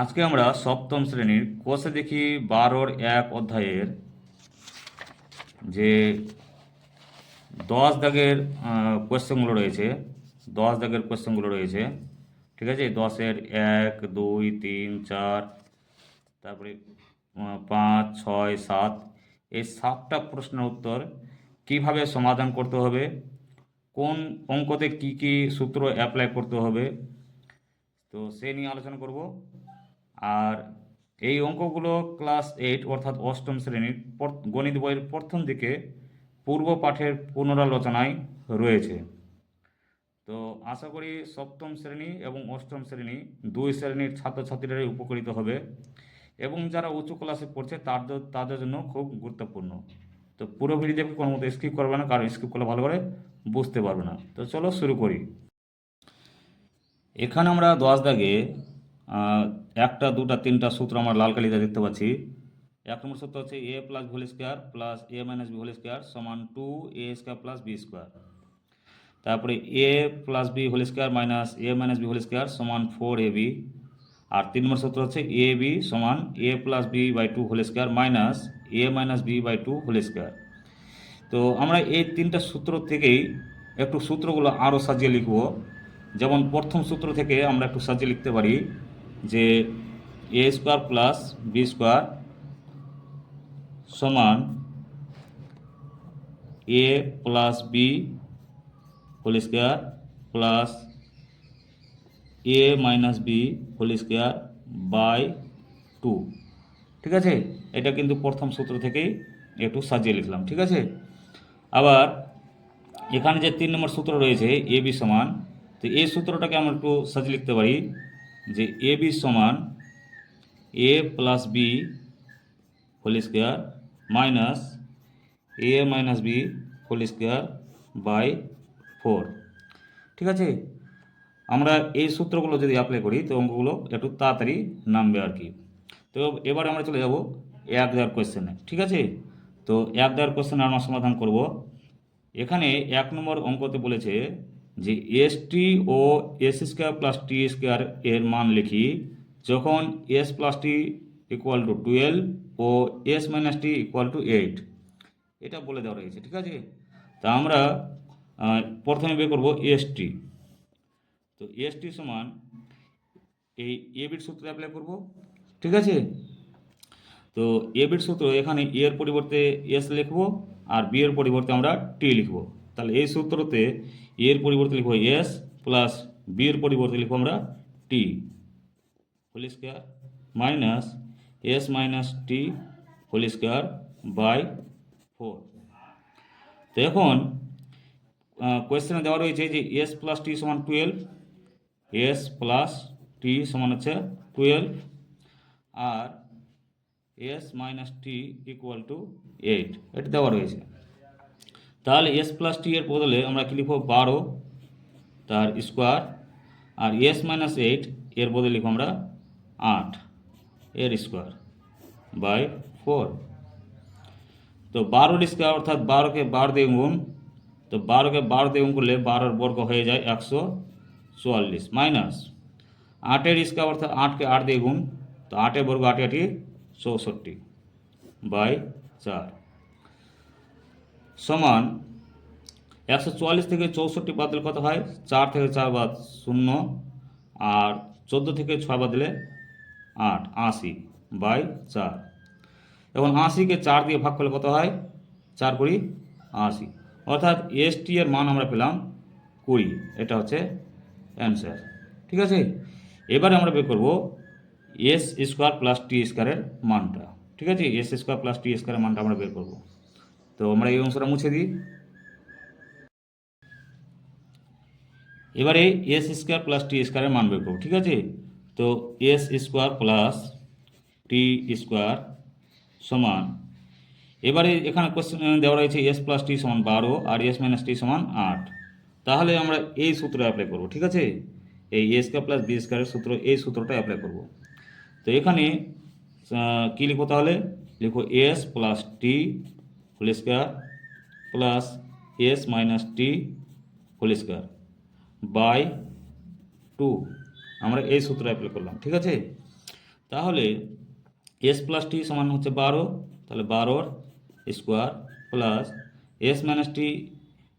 আজকে আমরা সপ্তম শ্রেণির কোষে দেখি বারোর এক অধ্যায়ের যে দশ দাগের কোয়েশ্চেনগুলো রয়েছে, দশ দাগের কোয়েশ্চেনগুলো রয়েছে, ঠিক আছে? দশের এক, দুই, তিন, চার, তারপরে পাঁচ, ছয়, সাত, এই সাতটা প্রশ্নের উত্তর কীভাবে সমাধান করতে হবে? কোন অঙ্কতে কি কি সূত্র অ্যাপ্লাই করতে হবে? তো সে নিয়ে আলোচনা করব। আর এই অঙ্কগুলো ক্লাস এইট অর্থাৎ অষ্টম শ্রেণির গণিত বইয়ের প্রথম দিকে পূর্ব পাঠের পুনরালোচনায় রয়েছে। তো আশা করি সপ্তম শ্রেণি এবং অষ্টম শ্রেণি দুই শ্রেণির ছাত্রছাত্রীরাই উপকৃত হবে এবং যারা উঁচু ক্লাসে পড়ছে তাদের তাদের জন্য খুব গুরুত্বপূর্ণ। তো পুরো ভিডিও কোনো মতো স্কিপ করবে না, কারণ স্কিপ করলে ভালো করে বুঝতে পারবে না। তো চলো শুরু করি। এখানে আমরা দশ দাগে একটা, দুটা, তিনটা সূত্র আমরা লাল কালিতে দেখতে পাচ্ছি। এক নম্বর সূত্র হচ্ছে a plus whole square plus a minus whole square সমান two a square plus b square তারপরে a plus b whole square minus a minus b whole square সমান ফোর এ বি আর তিন নম্বর সূত্র হচ্ছে এ বি সমান a plus b by two whole square minus a minus b by two whole square তো আমরা এই তিনটা সূত্র থেকেই একটু সূত্রগুলো আরও সাজিয়ে লিখব। যেমন প্রথম সূত্র থেকে আমরা একটু সাজিয়ে লিখতে পারি যে a square plus b square সমান a plus b whole square plus a minus b whole square by two ঠিক আছে? এটা কিন্তু প্রথম সূত্র থেকেই একটু সাজিয়ে লিখলাম, ঠিক আছে? আবার এখানে যে তিন নম্বর সূত্র রয়েছে এ বি সমান, তো এই সূত্রটাকে আমরা একটু সাজিয়ে লিখতে পারি। যে এ বি সমান a plus b whole square minus a minus b whole square by four. ঠিক আছে? আমরা এই সূত্রগুলো যদি অ্যাপ্লাই করি, তো অঙ্কগুলো একটু তাড়াতাড়ি নামবে আর কি। তো এবার আমরা চলে যাব এক দেওয়ার কোয়েশ্চেনে ঠিক আছে? তো এক দেওয়ার কোয়েশ্চেনে আমরা সমাধান করব। এখানে এক নম্বর অঙ্কতে বলেছে যে এস টি ও s square plus t square এর মান লিখি, যখন s plus t equal to twelve O s minus t equal to eight এটা বলে দেওয়া রয়েছে, ঠিক আছে? তা আমরা প্রথমে বের করব এস টি তো এস টি সমান এই এ বিট সূত্র অ্যাপ্লাই করব, ঠিক আছে? তো এ বিট সূত্র এখানে এর পরিবর্তে এস লিখব আর বি এর পরিবর্তে আমরা টি লিখব। তাহলে এই সূত্রতে এর পরিবর্তে লিখব এস প্লাস বি এর পরিবর্তে লিখব আমরা t whole square minus s minus t whole square by four তো এখন কোয়েশ্চেনে দেওয়া রয়েছে যে এস প্লাস টি সমান টুয়েলভ এস প্লাস টি সমান হচ্ছে twelve R s minus t equal to eight এটা দেওয়া রয়েছে। তাহলে এস প্লাস টি এর বদলে আমরা কি লিখব? বারো তার স্কোয়ার আর এস মাইনাস এইট এর বদলে লিখব আমরা আট এর স্কোয়ার বাই ফোর তো বারোর স্কোয়ার অর্থাৎ বারোকে বারো দিয়ে গুণ, তো বারোকে বারো দিয়ে গুণ করলে বারোর বর্গ হয়ে যায় একশো চুয়াল্লিশ মাইনাস আটের স্কোয়ার অর্থাৎ আটকে আট দিয়ে গুণ, তো আটের বর্গ আটে আটি চৌষট্টি বাই চার। সমান একশো চুয়াল্লিশ থেকে চৌষট্টি বাদ দিলে কত হয়? চার থেকে চার বাদ শূন্য আর চোদ্দ থেকে ছয় বাদ দিলে আট, আশি বাই চার। এখন আশিকে চার দিয়ে ভাগ করলে কত হয়? চার কুড়ি আশি। অর্থাৎ এস টি এর মান আমরা পেলাম কুড়ি। এটা হচ্ছে অ্যান্সার। ঠিক আছে? এবারে আমরা বের করব এস স্কোয়ার প্লাস টি স্কোয়ারের মানটা। ঠিক আছে? এস স্কোয়ার প্লাস টি স্কোয়ারের মানটা আমরা বের করব। তো আমরা এই অংশটা মুছে দিই। এবারে এস স্কোয়ার প্লাস টি স্কোয়ারের মান বের করব, ঠিক আছে? তো s square plus t square সমান, এবারে এখানে কোশ্চেন দেওয়া রয়েছে এস প্লাস টি সমান বারো আর এস মাইনাস টি সমান আট। তাহলে আমরা এই সূত্র অ্যাপ্লাই করব, ঠিক আছে? এই এ স্কোয়ার প্লাস বি স্কোয়ারের সূত্র, এই সূত্রটা অ্যাপ্লাই করব। তো এখানে কী লিখো তাহলে? লিখো s plus t whole square plus s minus t whole square by two. আমরা এই সূত্র অ্যাপ্লাই করলাম, ঠিক আছে? তাহলে এস প্লাস টি সমান হচ্ছে বারো, তাহলে বারোর square plus s minus t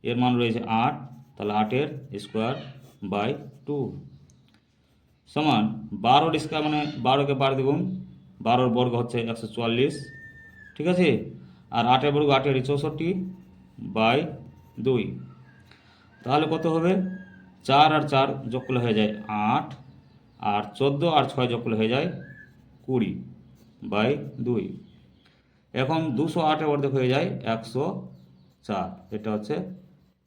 এর মান রয়েছে আট, তাহলে আটের স্কোয়ার বাই টু। সমান বারোর স্কোয়ার মানে বারোকে বার দ্বিগুণ, বারোর বর্গ হচ্ছে একশো চুয়াল্লিশ, ঠিক আছে? আর আটের বর্গ আটের চৌষট্টি বাই দুই। তাহলে কত হবে? চার আর চার যোগ করলে হয়ে যায় আট, আর চোদ্দ আর ছয় যোগ করলে হয়ে যায় কুড়ি বাই দুই। এখন দুশো আটের অর্ধেক হয়ে যায় একশো চার। এটা হচ্ছে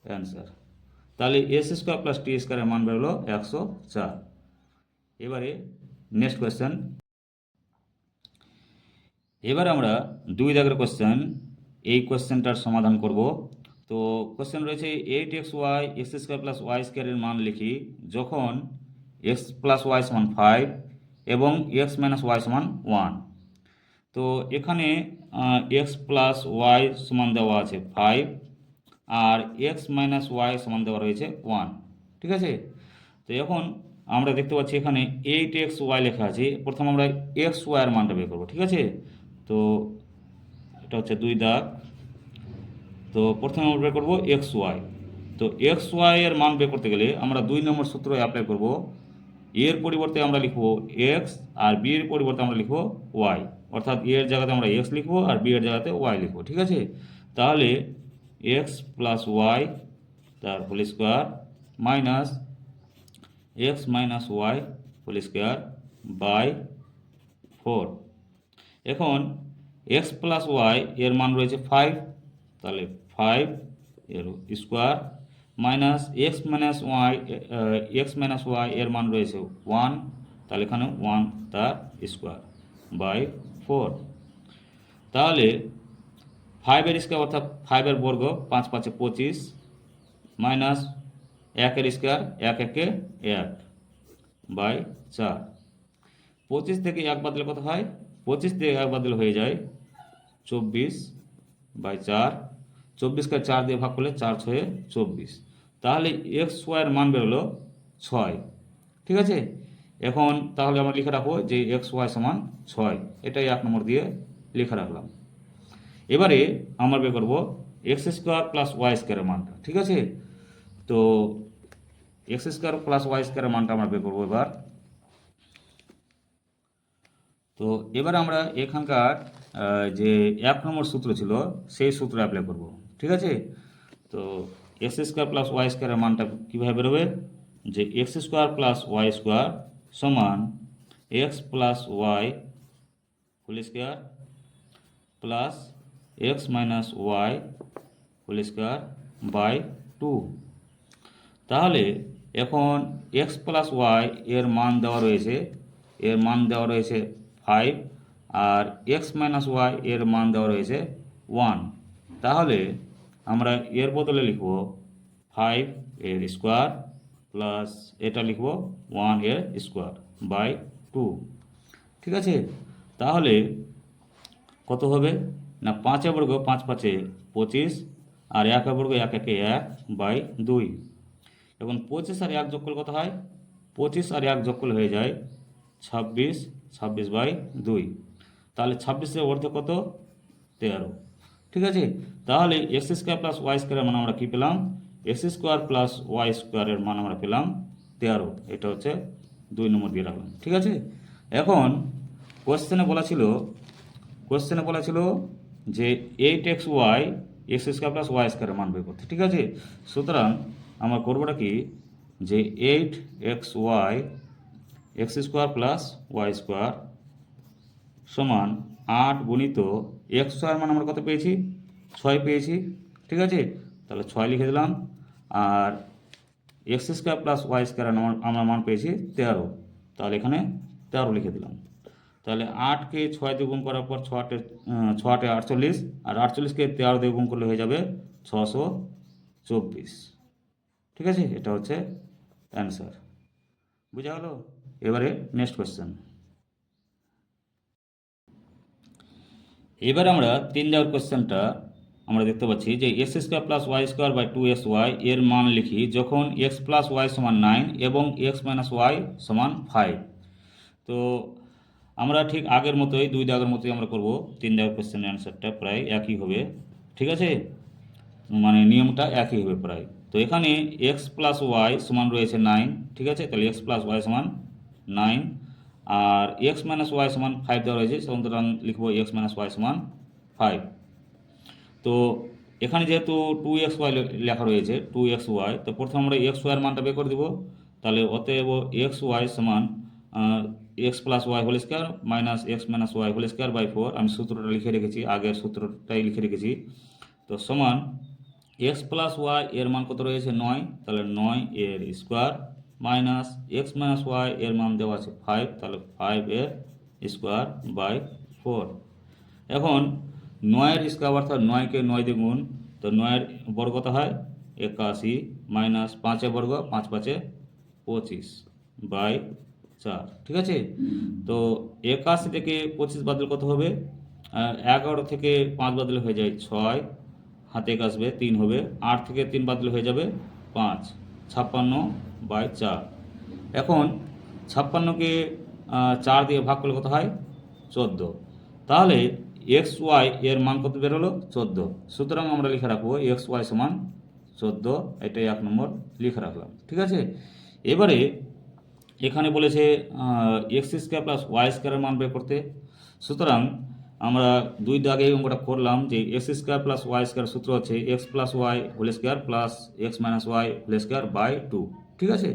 অ্যান্সার। তাহলে এস স্কোয়ার প্লাস টি স্কোয়ারের মান বেরোলো একশো চার। এবারে নেক্সট কোয়েশ্চেন। এবার আমরা দুই দাগের কোশ্চেন এই কোশ্চেনটার সমাধান করব। তো কোশ্চেন রয়েছে eight x y x square plus y স্কোয়ারের মান লিখি, যখন এক্স প্লাস ওয়াই সমান ফাইভ এবং এক্স মাইনাস ওয়াই সমান ওয়ান তো এখানে এক্স প্লাস ওয়াই সমান দেওয়া আছে ফাইভ আর এক্স মাইনাস ওয়াই সমান দেওয়া রয়েছে ওয়ান ঠিক আছে? তো এখন আমরা দেখতে পাচ্ছি এখানে এইট এক্স ওয়াই লেখা আছে, প্রথম আমরা এক্স ওয়াইয়ের মানটা বের করব, ঠিক আছে? তো এটা হচ্ছে দুই দাগ। তো প্রথমে আমরা বের করব এক্স ওয়াই। তো এক্স ওয়াই এর মান বের করতে গেলে আমরা দুই নম্বর সূত্র অ্যাপ্লাই করব। এর পরিবর্তে আমরা লিখব এক্স আর বি এর পরিবর্তে আমরা লিখব ওয়াই। অর্থাৎ এর জায়গাতে আমরা এক্স লিখব আর বি এর জায়গাতে ওয়াই লিখব, ঠিক আছে? তাহলে এক্স প্লাস ওয়াই তার whole square minus x minus y whole square by four. এখন এক্স প্লাস ওয়াই এর মান রয়েছে ফাইভ তাহলে ফাইভ এর square minus x minus y x minus y এর মান রয়েছে ওয়ান তাহলে এখানে ওয়ান তার স্কোয়ার বাই ফোর তাহলে ফাইভের স্কোয়ার অর্থাৎ ফাইভের বর্গ পাঁচ পাঁচে পঁচিশ মাইনাস একের স্কোয়ার এক একে এক বাই চার। পঁচিশ থেকে এক বাদলে কত হয়? পঁচিশ থেকে এক বাদলে হয়ে যায় চব্বিশ বাই চার। চব্বিশকে চার দিয়ে ভাগ করলে চার ছয়ে চব্বিশ। তাহলে এক্স ওয়াইয়ের মান বেরোলো ছয়। ঠিক আছে? এখন তাহলে আমরা লিখে রাখব যে এক্স ওয়াই সমান ছয়। এটাই এক নম্বর দিয়ে লিখে রাখলাম। এবারে আমরা বের করব এক্স স্কোয়ার প্লাস ওয়াই স্কোয়ারের মানটা। ঠিক আছে? তো এক্স স্কোয়ার প্লাস ওয়াই স্কোয়ারের মানটা আমরা বের করব এবার। তো এবার আমরা এখানকার যে এক নম্বর সূত্র ছিল, সেই সূত্র অ্যাপ্লাই করব, ঠিক আছে? তো এক্স স্কোয়ার প্লাস ওয়াই স্কোয়ারের মানটা কীভাবে বেরোবে? যে x square plus y square সমান x plus y whole square plus x minus y whole square by two তাহলে এখন এক্স প্লাস ওয়াই এর মান দেওয়া রয়েছে, এর মান দেওয়া রয়েছে ফাইভ আর এক্স মাইনাস ওয়াই এর মান দেওয়া রয়েছে ওয়ান। তাহলে আমরা এর বদলে লিখব ফাইভ এর স্কোয়ার প্লাস এটা লিখব ওয়ানের স্কোয়ার বাই টু। ঠিক আছে? তাহলে কত হবে? না, পাঁচে বর্গ পাঁচ পাঁচে পঁচিশ আর এক বর্গ এক একে এক বাই দুই। এখন পঁচিশ আর এক যোগ করলে কত হয়? পঁচিশ আর এক যোগ হয়ে যায় ছাব্বিশ ছাব্বিশ বাই দুই। তাহলে ছাব্বিশের অর্ধ কত? তেরো। ঠিক আছে? তাহলে এক্স স্কোয়ার প্লাস ওয়াই স্কোয়ারের মান আমরা কী পেলাম? এক্স স্কোয়ার প্লাস ওয়াই স্কোয়ারের মান আমরা পেলাম তেরো। এটা হচ্ছে দুই নম্বর দিয়ে রাখলাম। ঠিক আছে? এখন কোশ্চেনে বলা ছিল কোশ্চেনে বলা ছিল যে eight x y x square plus y স্কোয়ারের মান বের করতে। ঠিক আছে? সুতরাং আমরা করবোটা কি? যে eight x y x square plus y square সমান আট গুণিত এক্স স্কোয়ার মান আমরা কত পেয়েছি? ছয় পেয়েছি। ঠিক আছে? তাহলে ছয় লিখে দিলাম। আর x square plus y square আমরা মান পেয়েছি তেরো। তাহলে এখানে তেরো লিখে দিলাম। তাহলে আটকে ছয় দিয়ে করার পর ছ আটে আহ, ছ আটে আটচল্লিশ। আর আটচল্লিশকে তেরো দিয়ে করলে হয়ে যাবে ছশো চব্বিশ। ঠিক আছে? এটা হচ্ছে অ্যান্সার। বুঝা হলো এবারে নেক্সট কোয়েশ্চেন এবার আমরা তিন যাওয়ার কোশ্চেনটা আমরা দেখতে পাচ্ছি যে x square plus y square by two s y এর মান লিখি যখন এক্স প্লাস ওয়াই সমান নাইন এবং এক্স মাইনাস ওয়াই সমান ফাইভ তো আমরা ঠিক আগের মতোই, দুই দাগের মতোই আমরা করব। তিন দাগের কোশ্চেনের অ্যান্সারটা প্রায় একই হবে। ঠিক আছে? মানে নিয়মটা একই হবে প্রায়। তো এখানে এক্স প্লাস ওয়াই সমান রয়েছে নাইন ঠিক আছে? তাহলে এক্স প্লাস ওয়াই সমান নাইন আর এক্স মাইনাস ওয়াই সমান ফাইভ দেওয়া রয়েছে সুতরাং লিখব এক্স মাইনাস ওয়াই সমান ফাইভ তো এখানে যেহেতু টু এক্স ওয়াই লেখা রয়েছে টু এক্স ওয়াই তো প্রথমে আমরা এক্স ওয়াইয়ের মানটা বের করে দেবো। তাহলে অতএব এক্স ওয়াই সমান x plus y whole square minus x minus y whole square by four আমি সূত্রটা লিখে রেখেছি, আগের সূত্রটাই লিখে রেখেছি। তো সমান এক্স প্লাস ওয়াই এর মান কত রয়েছে? নয়, তাহলে নয় এর square minus x minus y এর মান দেওয়া আছে ফাইভ তাহলে ফাইভ এর স্কোয়ার বাই ফোর এখন নয়ের স্কোয়ার অর্থাৎ নয়কে নয় দিয়ে গুণ, তো নয়ের বর্গ কত হয়? একাশি মাইনাস পাঁচে বর্গ, পাঁচ পাঁচে পঁচিশ বাই চার, ঠিক আছে? তো একাশি থেকে পঁচিশ বাদল কত হবে? এগারো থেকে পাঁচ বাদল হয়ে যায় ছয়, হাতে এক আসবে তিন হবে, আট থেকে তিন বাদল হয়ে যাবে পাঁচ, ছাপ্পান্ন বাই চার। এখন ছাপ্পান্নকে চার দিয়ে ভাগ করলে কত হয়? চোদ্দ। তাহলে এক্স ওয়াই এর মান কত বেরোলো চোদ্দ। সুতরাং আমরা লিখে রাখব এক্স ওয়াই সমান চোদ্দ। এটাই এক নম্বর লিখে রাখলাম। ঠিক আছে? এবারে এখানে বলেছে এক্স স্কোয়ার প্লাস ওয়াই স্কোয়ারের মান বের করতে। সুতরাং আমরা দুই দাগে অঙ্কটা করলাম যে x square plus y square সূত্র হচ্ছে x plus y whole square plus x minus y whole square by two. ঠিক আছে?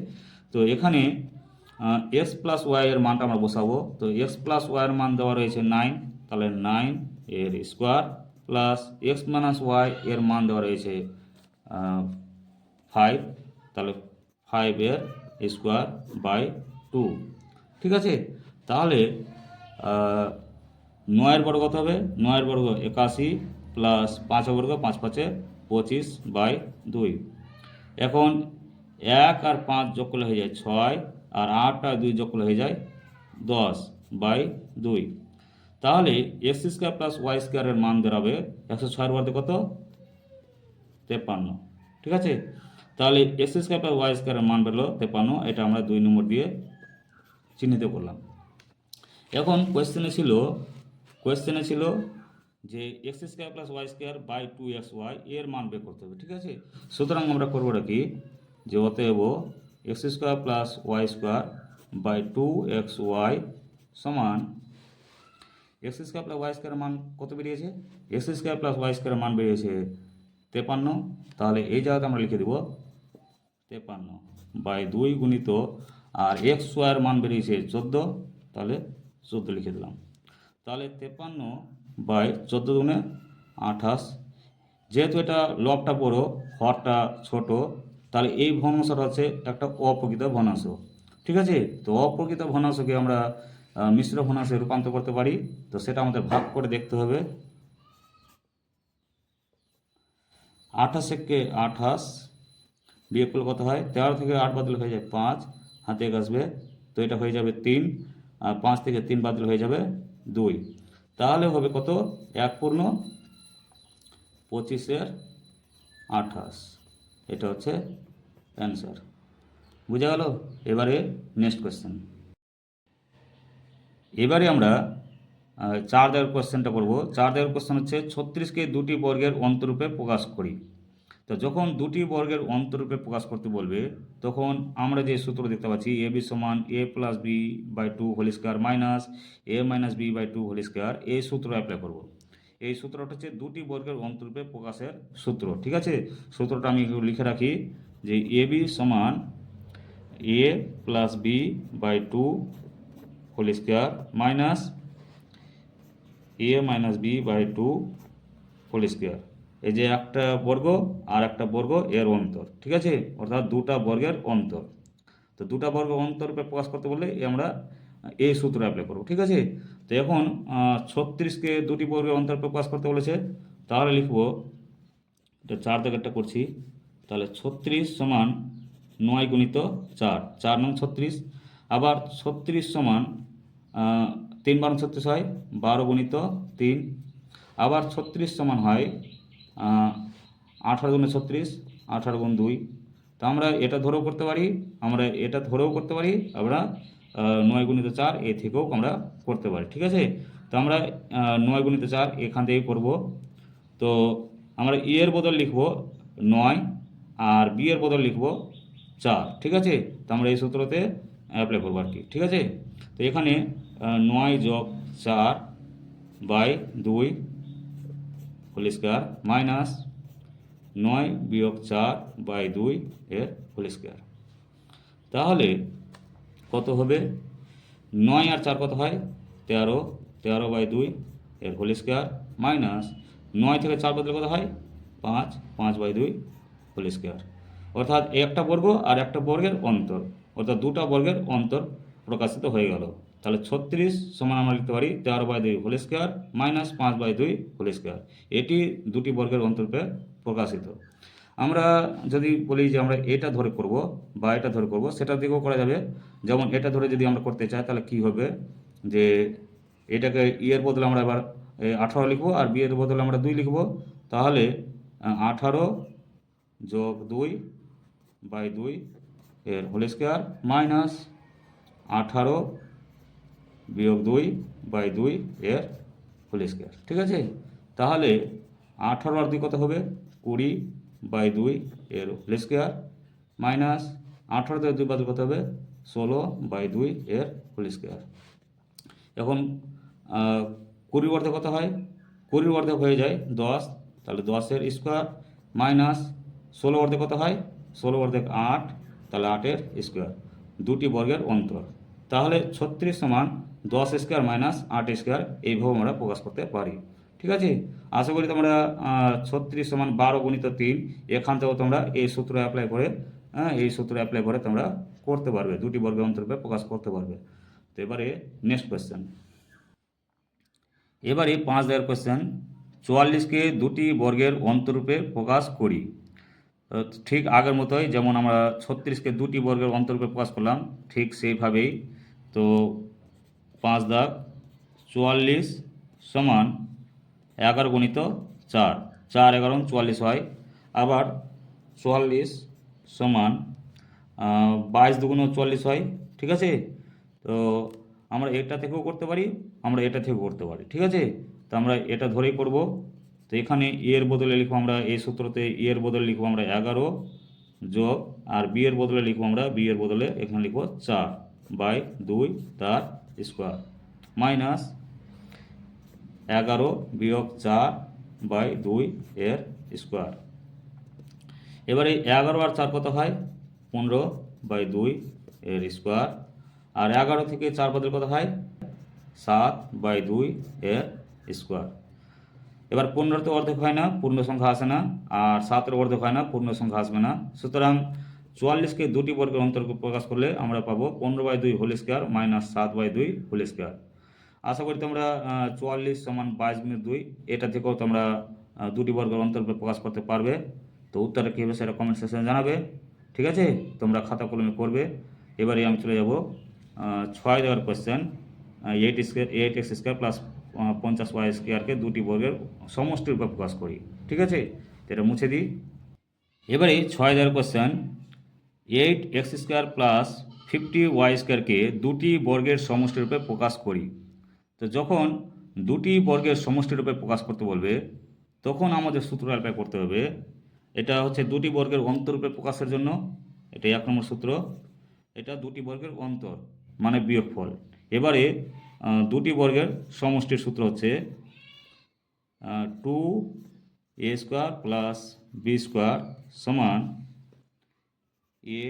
তো এখানে এক্স প্লাস ওয়াইয়ের মানটা আমরা বসাবো। তো এক্স প্লাস ওয়াইয়ের মান দেওয়া রয়েছে নাইন তাহলে নাইন এর square plus x minus y এর মান দেওয়া রয়েছে ফাইভ তাহলে ফাইভ এর স্কোয়ার বাই টু ঠিক আছে? তাহলে নয়ের বর্গ কত হবে? নয়ের বর্গ একাশি প্লাস পাঁচ বর্গ পাঁচ পাঁচে পঁচিশ বাই দুই। এখন এক আর পাঁচ যোগ করলে হয়ে যায় ছয়, আর আট আর দুই যোগ করলে হয়ে যায় দশ বাই দুই। তাহলে এক্স স্কোয়ার প্লাস ওয়াই স্কোয়ারের মান দাঁড়াবে একশো ছয়ের বর্গে কত? তেপ্পান্ন। ঠিক আছে? তাহলে এক্স স্কোয়ার প্লাস ওয়াই স্কোয়ারের মান বেরোলো তেপ্পান্ন, এটা আমরা দুই নম্বর দিয়ে চিহ্নিত করলাম। এখন কোয়েশ্চেনে ছিল কোয়েশ্চেনে ছিল যে x square plus y square by two x y এর মান বের করতে হবে, ঠিক আছে? সুতরাং আমরা করবোটা কি? যে অতএব x square plus y square by two x y সমান এক্স স্কোয়ার প্লাস ওয়াই স্কোয়ারের মান কত বেরিয়েছে? এক্স স্কোয়ার প্লাস ওয়াই স্কোয়ারের মান বেরিয়েছে তেপান্ন। তাহলে এই জায়গাতে আমরা লিখে দেব তেপান্ন বাই দুই গুণিত আর এক্স ওয়াইয়ের মান বেরিয়েছে চোদ্দ। তাহলে চোদ্দ লিখে দিলাম। তাহলে তেপান্ন বাই চোদ্দ গুণে আঠাশ। যেহেতু এটা লবটা বড়, হরটা ছোট তাহলে এই ভগ্নাংশটা হচ্ছে একটা অপ্রকৃত ভগ্নাংশ। ঠিক আছে? তো অপ্রকৃত ভগ্নাংশকে আমরা মিশ্র ভগ্নাংশে রূপান্তর করতে পারি। তো সেটা আমাদের ভাগ করে দেখতে হবে। আঠাশ আঠাশ বিয়োগ করলে কত হয়? তেরো থেকে আট বাদল হয়ে যায় পাঁচ। হাতে আসবে। তো এটা হয়ে যাবে তিন। আর পাঁচ থেকে তিন বাদল হয়ে যাবে দুই। তাহলে হবে কত? এক পূর্ণ পঁচিশের আঠাশ। এটা হচ্ছে অ্যান্সার বুঝা গেল? এবারে নেক্সট কোয়েশ্চেন এবারে আমরা চার দেওয়ার কোয়েশ্চেনটা করব চার দেওয়ার কোয়েশ্চেন হচ্ছে, ছত্রিশকে দুটি বর্গের অন্তরূপে প্রকাশ করি। তো যখন দুটি বর্গের অন্তরূপে প্রকাশ করতে বলবে, তখন আমরা যে সূত্র দেখতে পাচ্ছি, এ বি সমান a plus b by two whole square minus a minus b by two whole square এই সূত্র অ্যাপ্লাই করব। এই সূত্রটা হচ্ছে দুটি বর্গের অন্তরূপে প্রকাশের সূত্র, ঠিক আছে? সূত্রটা আমি লিখে রাখি যে এ বি সমান a plus b by two whole square minus a minus b by two whole square. এই যে একটা বর্গ আর একটা বর্গ এর অন্তর, ঠিক আছে? অর্থাৎ দুটা বর্গের অন্তর। তো দুটা বর্গ অন্তরূপে প্রকাশ করতে বললে আমরা এই সূত্র অ্যাপ্লাই করব, ঠিক আছে? তো এখন ছত্রিশকে দুটি বর্গের অন্তর প্রকাশ করতে বলেছে, তাহলে লিখব, এটা চার দাগেরটা করছি, তাহলে ছত্রিশ সমান নয় গুণিত চার চার নং ছত্রিশ, আবার ছত্রিশ সমান তিন বারো ছত্রিশ হয়, বারো গুণিত তিন, আবার ছত্রিশ সমান হয় আঠারো গুণে ছত্রিশ, আঠারো গুণ দুই, তো আমরা এটা ধরেও করতে পারি, আমরা এটা ধরেও করতে পারি, আমরা নয় গুণিত চার এ থেকেও আমরা করতে পারি, ঠিক আছে? তো আমরা নয় গুণিত চার এখান থেকে করব। তো আমরা ই এর বদল লিখব নয় আর বি এর বদল লিখব চার, ঠিক আছে? তো আমরা এই সূত্রতে অ্যাপ্লাই করব আর কি, ঠিক আছে? তো এখানে নয় যোগ চার বাই দুই হোল স্কোয়ার মাইনাস নয় বিয়োগ চার বাই দুই এর হোল স্কোয়ার তাহলে কত হবে? নয় আর চার কত হয়? তেরো। তেরো বাই দুই এর হোল স্কোয়ার মাইনাস নয় থেকে চার বদলে কত হয়? পাঁচ। পাঁচ বাই দুই হোল স্কোয়ার অর্থাৎ একটা বর্গ আর একটা বর্গের অন্তর। অর্থাৎ দুটা বর্গের অন্তর প্রকাশিত হয়ে গেল। তাহলে ছত্রিশ সমান আমরা লিখতে পারি তেরো বাই দুই হোল স্কোয়ার মাইনাস পাঁচ বাই দুই হোল স্কোয়ার এটি দুটি বর্গের অন্তরূপে প্রকাশিত। আমরা যদি বলি যে আমরা এটা ধরে করব বা এটা ধরে করব সেটা দিকেও করা যাবে। যেমন এটা ধরে যদি আমরা করতে চাই, তাহলে কি হবে? যে এটাকে ইয়ের বদলে আমরা এবার আঠারো লিখব আর বিয়ের বদলে আমরা দুই লিখব। তাহলে আঠারো যোগ দুই বাই দুই এর হোল স্কোয়ার মাইনাস আঠারো বিয়োগ দুই বাই দুই এর হোল স্কোয়ার। ঠিক আছে? তাহলে আঠারো আর দুই কত হবে? কুড়ি বাই দুই এর হোল স্কোয়ার মাইনাস আঠারো দুই বাদ করতে হবে ষোলো বাই দুই এর হোল স্কোয়ার। এখন কুড়ির অর্ধে কত হয়? কুড়ির অর্ধে হয়ে যায় দশ, তাহলে দশের স্কোয়ার মাইনাস ষোলো অর্ধে কত হয়? ষোলো অর্ধে আট, তাহলে আটের স্কোয়ার। দুটি বর্গের অন্তর। তাহলে ছত্রিশ সমান দশ স্কোয়ার মাইনাস আট স্কোয়ার, এইভাবে আমরা প্রকাশ করতে পারি। ঠিক আছে? আশা করি তোমরা ছত্রিশ সমান বারো গুণিত তিন, এখান থেকেও তোমরা এই সূত্র অ্যাপ্লাই করে হ্যাঁ এই সূত্র অ্যাপ্লাই করে তোমরা করতে পারবে। দুটি বর্গের অন্তরূপে প্রকাশ করতে পারবে। তো এবারে নেক্সট কোয়েশ্চেন এবারে পাঁচ দেওয়ার কোয়েশ্চেন চুয়াল্লিশকে দুটি বর্গের অন্তরূপে প্রকাশ করি। ঠিক আগের মতোই যেমন আমরা ছত্রিশকে দুটি বর্গের অন্তরূপে প্রকাশ করলাম, ঠিক সেইভাবেই। তো পাঁচ দাগ, চুয়াল্লিশ সমান এগারো গণিত চার। চার এগারো চুয়াল্লিশ হয়। আবার চুয়াল্লিশ সমান বাইশ দুগুণ চুয়াল্লিশ হয়। ঠিক আছে? তো আমরা এটা থেকেও করতে পারি, আমরা এটা থেকেও করতে পারি। ঠিক আছে? তো আমরা এটা ধরেই করব। তো এখানে এর বদলে লিখব আমরা এই সূত্রতে এর বদলে লিখব আমরা এগারো যোগ, আর বি এর বদলে লিখব আমরা বি এর বদলে এখানে লিখব চার বাই দুই তার স্কোয়ার। মাইনাস এগারো বিয়োগ চার বাই দুই এর স্কোয়ার। এবারে এগারো আর চার কত হয়? পনেরো বাই দুই এর স্কোয়ার। আর এগারো থেকে চার বদল কত হয়? সাত বাই দুই এর স্কোয়ার। এবার পনেরোতে অর্ধেক হয় না, পূর্ণ সংখ্যা আসে না, আর সাতের অর্ধেক হয় না, পূর্ণ সংখ্যা আসবে না। সুতরাং চুয়াল্লিশকে দুটি বর্গের অন্তর্গ প্রকাশ করলে আমরা পাবো পনেরো বাই দুই হোল স্কোয়ার মাইনাস সাত বাই দুই হোল স্কোয়ার। আশা করি তোমরা চুয়াল্লিশ সমান বাইশ মিনিট দুই, এটা থেকেও তোমরা দুটি বর্গের অন্তর্ভুক্ত প্রকাশ করতে পারবে। তো উত্তরটা কী হবে সেটা কমেন্ট সেকশনে জানাবে। ঠিক আছে? তোমরা খাতা কলমে করবে এবারে আমি চলে যাব ছয় দেওয়ার question eight square eight x square plus পঞ্চাশ ওয়াই স্কোয়ারকে দুটি বর্গের সমষ্টি রূপে প্রকাশ করি। ঠিক আছে? এটা মুছে দিই। এবারে ছয় দেওয়ার question eight x square plus fifty y স্কোয়ারকে দুটি বর্গের সমষ্টিরূপে প্রকাশ করি। তো যখন দুটি বর্গের সমষ্টিরূপে প্রকাশ করতে বলবে, তখন আমাদের সূত্র অ্যাপ্লাই করতে হবে। এটা হচ্ছে দুটি বর্গের অন্তরূপে প্রকাশের জন্য। এটা এক নম্বর সূত্র। এটা দুটি বর্গের অন্তর মানে বিয়োগফল। এবারে দুটি বর্গের সমষ্টির সূত্র হচ্ছে two a square plus b square সমান a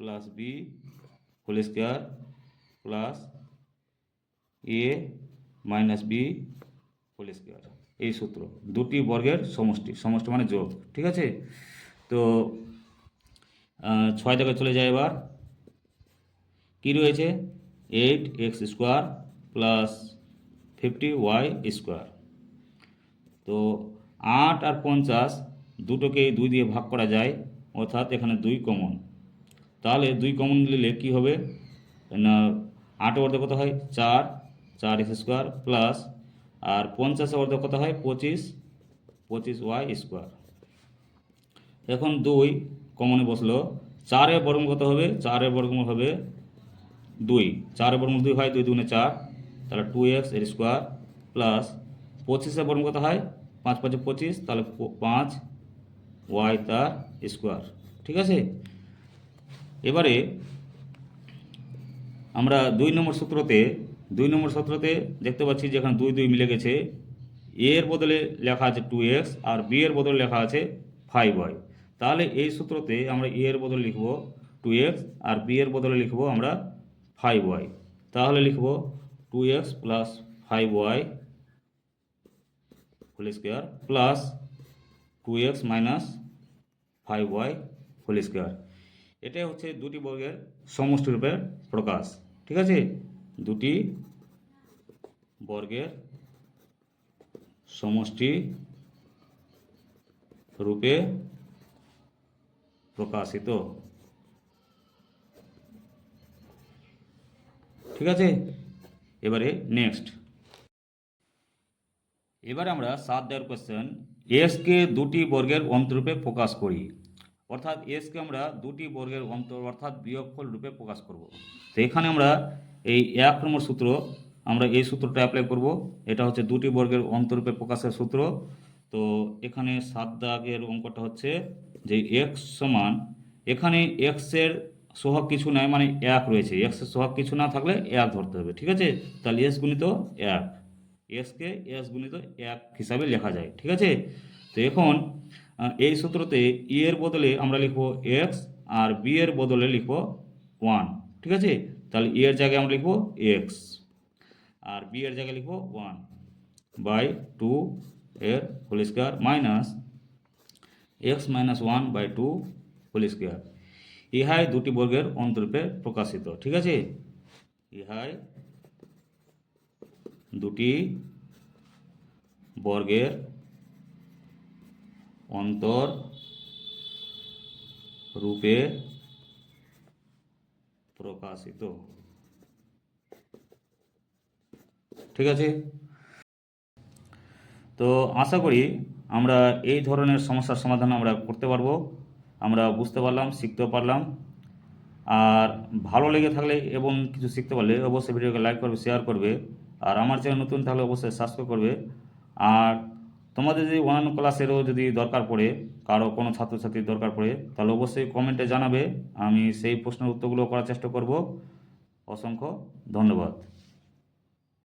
plus b whole square plus a minus b whole square এই সূত্র। দুটি বর্গের সমষ্টি। সমষ্টি মানে যোগ। ঠিক আছে? তো ছয় থেকে চলে যায় এবার। কী রয়েছে? Eight x square plus fifty y square তো, আট আর পঞ্চাশ দুটোকেই দুই দিয়ে ভাগ করা যায়, অর্থাৎ এখানে দুই কমন তাহলে দুই কমন নিলে কী হবে? না আটের অর্ধে কত হয়? চার। চার এক্স স্কোয়ার প্লাস আর পঞ্চাশের অর্ধে কত হয়? পঁচিশ পঁচিশ ওয়াই স্কোয়ার। এখন দুই কমনে বসল। চারের বর্গমূল কত হবে? চারের বর্গমূল হবে দুই। চারের বর্গমূল দুই হয় দুই দুগুণে চার। তাহলে টু এক্সের স্কোয়ার প্লাস পঁচিশের বর্গমূল কত হয়? পাঁচ পাঁচে পঁচিশ, তাহলে পাঁচ ওয়াই তার স্কোয়ার। ঠিক আছে? এবারে আমরা দুই নম্বর সূত্রতে দুই নম্বর সূত্রতে দেখতে পাচ্ছি যে এখানে দুই দুই মিলে গেছে। এ এর বদলে লেখা আছে টু এক্স আর বি এর বদলে লেখা আছে ফাইভ ওয়াই তাহলে এই সূত্রতে আমরা এ এর বদলে লিখব টু এক্স আর বি এর বদলে লিখব আমরা ফাইভ ওয়াই তাহলে লিখব two x plus five y whole square plus two x minus five y whole square এটাই হচ্ছে দুটি বর্গের সমষ্টি রূপের প্রকাশ। ঠিক আছে? দুটি বর্গের সমষ্টি রূপে প্রকাশিত। ঠিক আছে? এবারে নেক্সট এবারে আমরা সাত দেওয়ার কোয়েশ্চেন এসকে দুটি বর্গের অন্তরূপে প্রকাশ করি। অর্থাৎ এসকে আমরা দুটি বর্গের অন্তর, অর্থাৎ বিয়োগফল রূপে প্রকাশ করব। তো এখানে আমরা এই এক নম্বর সূত্র, আমরা এই সূত্রটা অ্যাপ্লাই করব। এটা হচ্ছে দুটি বর্গের অন্তরূপে প্রকাশের সূত্র। তো এখানে সাত দাগের অঙ্কটা হচ্ছে যে এক্স সমান, এখানে এক্সের সোহাগ কিছু নাই মানে এক রয়েছে। এক্সের সোহাগ কিছু না থাকলে এক ধরতে হবে, ঠিক আছে? তাহলে এস গুণিত এক। এসকে এস গুণিত এক হিসাবে লেখা যায়, ঠিক আছে? তো এখন এই সূত্রতে ই এর বদলে আমরা লিখব এক্স আর বি এর বদলে লিখব ওয়ান ঠিক আছে? তাহলে ই এর জায়গায় আমরা লিখব এক্স আর বি এর জায়গায় লিখব ওয়ান বাই টু এর whole square minus x minus one by two whole square ইহাই দুটি বর্গের অন্তরূপে প্রকাশিত, ঠিক আছে? ইহাই দুটি বর্গের অন্তর রূপে প্রকাশিত। ঠিক আছে? তো আশা করি আমরা এই ধরনের সমস্যার সমাধান আমরা করতে পারব। আমরা বুঝতে পারলাম, শিখতেও পারলাম। আর ভালো লেগে থাকলে এবং কিছু শিখতে পারলে অবশ্যই ভিডিওকে লাইক করবে, শেয়ার করবে। আর আমার চ্যানেল নতুন থাকলে অবশ্যই সাবস্ক্রাইব করবে। আর তোমাদের যদি অন্যান্য ক্লাসেরও যদি দরকার পড়ে কারও কোনো ছাত্রছাত্রীর দরকার পড়ে, তাহলে অবশ্যই কমেন্টে জানাবে। আমি সেই প্রশ্নের উত্তরগুলো করার চেষ্টা করব। অসংখ্য ধন্যবাদ।